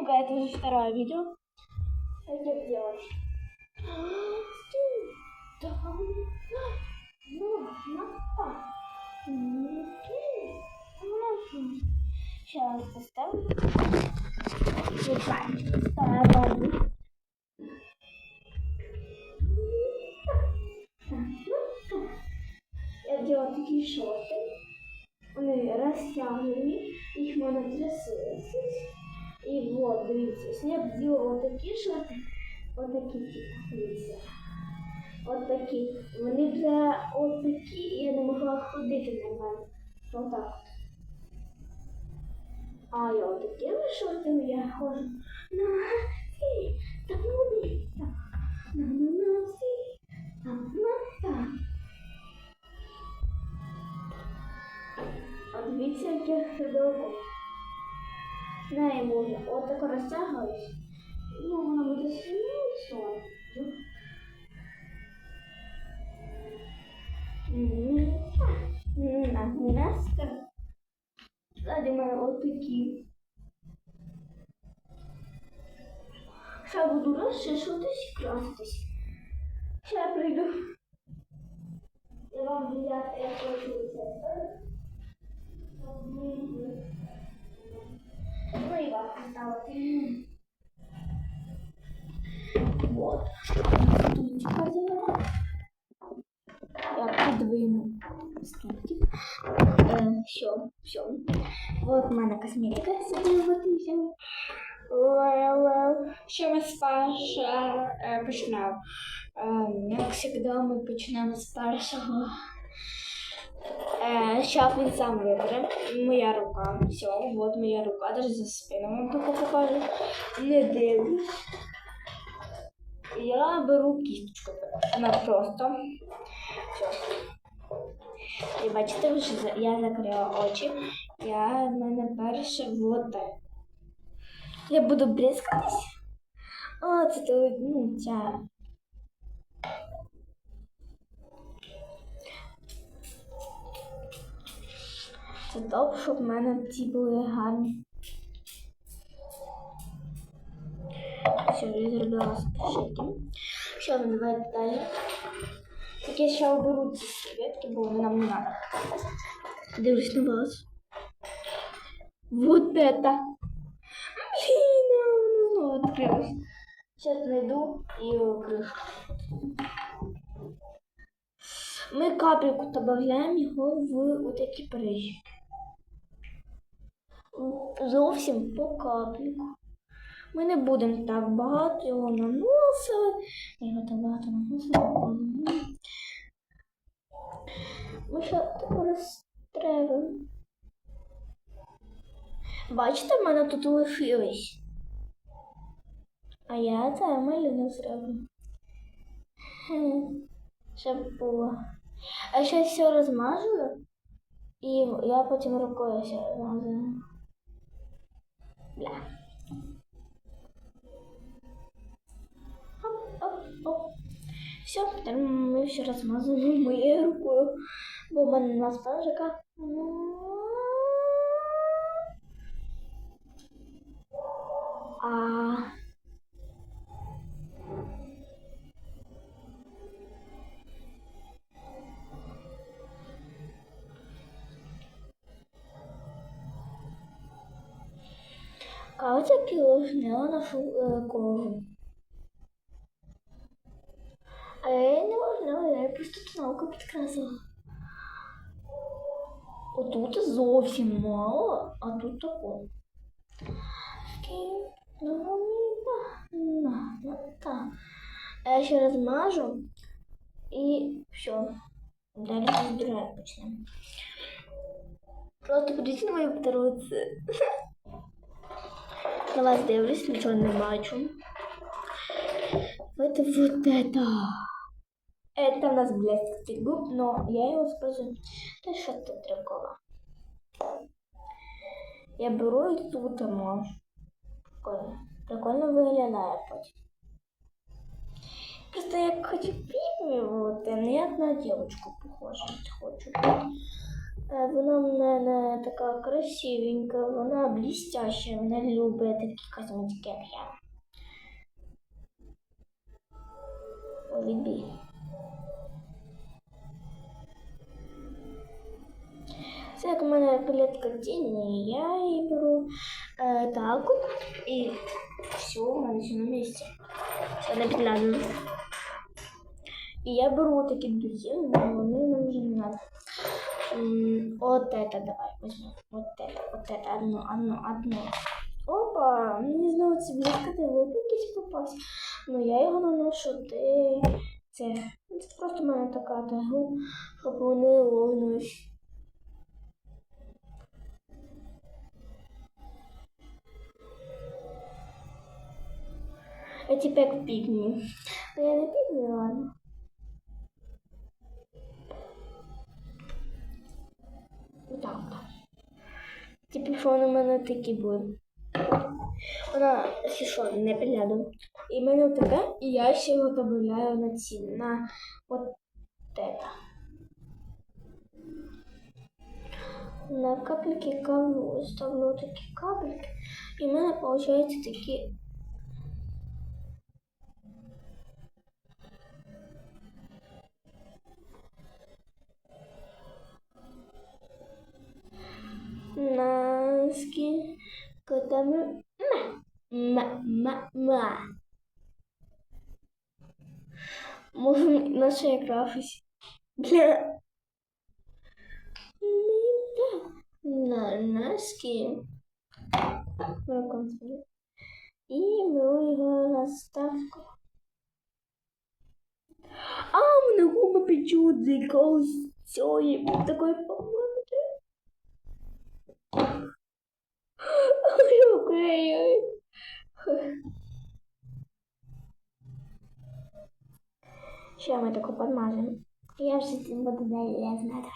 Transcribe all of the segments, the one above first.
Ну-ка, это уже второе видео. Как я делать? Да. Ну, ну, так. Сейчас поставлю. Выбираем. Ставим. Я делаю такие шорты. Вони розтягнені, їх можна трясти. І от, дивіться, ось я отакі шорти, отакі, дивіться. Отакі. Вони вже отакі, і я не могла ходити нормально. Отак от. А я отакими шортами я ходжу на сі, так так, на на на сі, так, на так. А дивіться, як я чудово. Неї можна отако розтягуюсь. Ну, воно буде сильніше. Наска. Ззаді мене отакі. Ще буду розчешуватись, краситись. Поставити. Вот. Я подвину стульчик. Э, все, все. Вот мене косметика вот і все. Що ми з першого почнемо? Як завжди, ми почнемо з першого. Сейчас він сам вибере. Моя рука. Все, вот моя рука, даже за спину вам таку покажу. Не дивлюсь. Я беру кісточку. Вона просто. Все. І бачите, вже я закрила очі. Я в мене перше вот. Я буду бризкатись. О, це ну, ця. Це добре, щоб в мене ці були гарні. Все, я зробила спішити. Що ви давайте далі? Так я ще оберу ці серветки, бо вони нам не треба. Дивлюсь на вас. Вот это. Блин, оно открылось. Сейчас найду и крышку. Ми капельку додаємо його в отакі парижі. Зовсім по капельку. Ми не будемо так багато його наносити. Його так багато наносили. Ми ще так розтревимо. Бачите, в мене тут лишилось. А я це малюнок зроблю. Хм, Щоб було. А ще все розмажу. І я потім рукою все розмазую. Бля. Оп, оп, оп. Все, тепер ми все размазываем моєю рукою. Бо в мене на спанжика. А... Нашу е, кожу. А я не можна, я просто тоналку підкрасила. Отут зовсім мало, а тут тако. Ну, так. Я ще розмажу і все. Далі збирати почнемо. Просто подивіться на мою це. На вас дивлюсь, нічого не бачу. Вот, вот это. Это у нас блеск губ, но я его использую. Та що тут другого. Я беру і тут можу. Прикольно. Прикольно виглядає потім. Просто я хочу підмівувати, не як на дівчинку похожу хочу. Е, Вона в мене така красивенька, вона блістяща, вона любить такі косметики, як я. Відбій. Це як у мене палетка тіні, я її беру е, так от, і все, у мене все на місці. Все не підглядно. І я беру такі духи, але вони нам вже не надо. М, Вот это давай возьмем. Вот это, вот это, одно, одно, одно. Опа, мені знову ці блискати якийсь попався. Ну я його наношу де це. Це просто в мене така тегу, щоб вони ловились. А типа як пігмі. Ну я не пігмі, ладно. Типу, що вони в мене такі були. Вона ще що, не підгляду. І в мене таке, і я ще його додаю на ці, на от это. На капельки каву ставлю такі капельки, і в мене виходить такі. котами ма ма ма. Може, на що я? Для на носки. І беру його на ставку. А, мене губи печуть з якогось цієї такої помилки. Ой, окей, ой. Ще ми таку подмажемо. Я вже цим буду далі знати.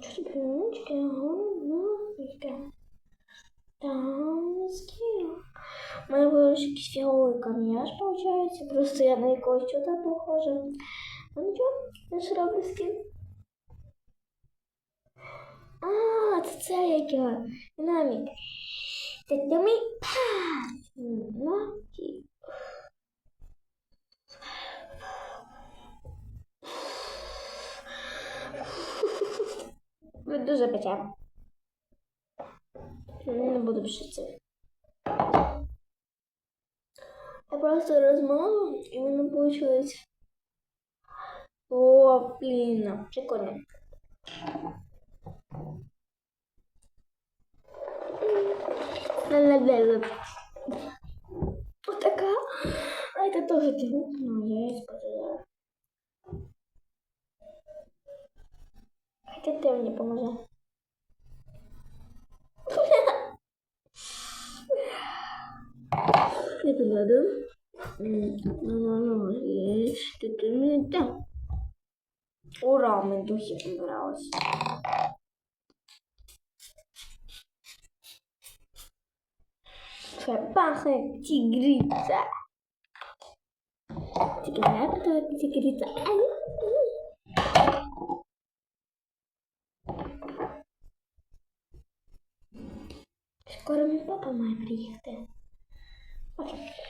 Что-то привычки, ага, Там скилл. Мои выручки якийсь фіговий кам'яж получається. Просто я на якогось чуда похожа. Ну нічого, я ж роблю скін. А, це це як я. Динамік. Це ти мій пас. Ну, і- Ви дуже пече. Не буду більше це. Я просто розмову, і воно вийшло. О, блін, прикольно. Ла-ла-ла-ла. Вот такая. А это тоже ты. Ну, я использую. Хотя ты мне поможи. Не надо. Ура, мы духи понравилось. пахнет тигрица. Тигрица, тигрица. Скоро мій папа має приїхати. Окей.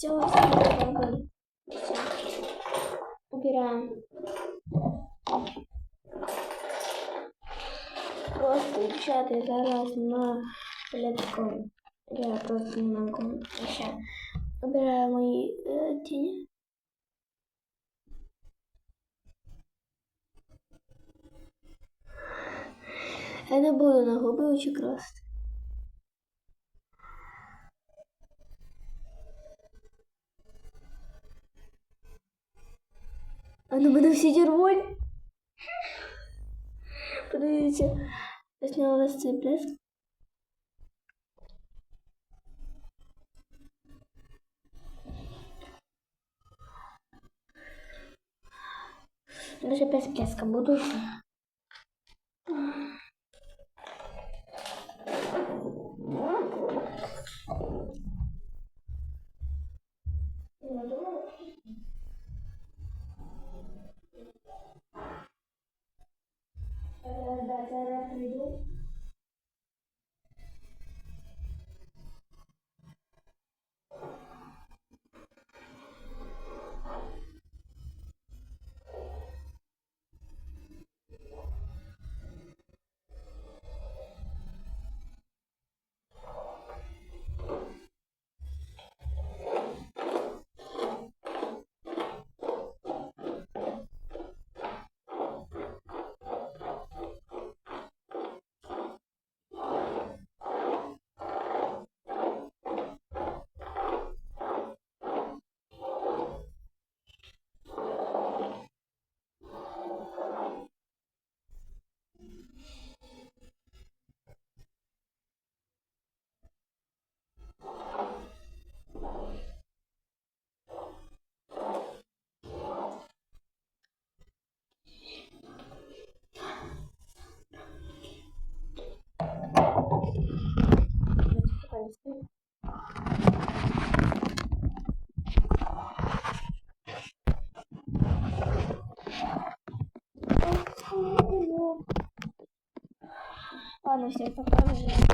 Все, все, все, Убираем. Просто, дівчата, я зараз на лепку. Я просто не могу. Ще. Убираю мої е, тіні. Я не буду на губи очі красти. на мене всі червоні. Подивіться, я зняла весь цей блеск. Даже без блеска буду. Да, that are up to do. Уже просто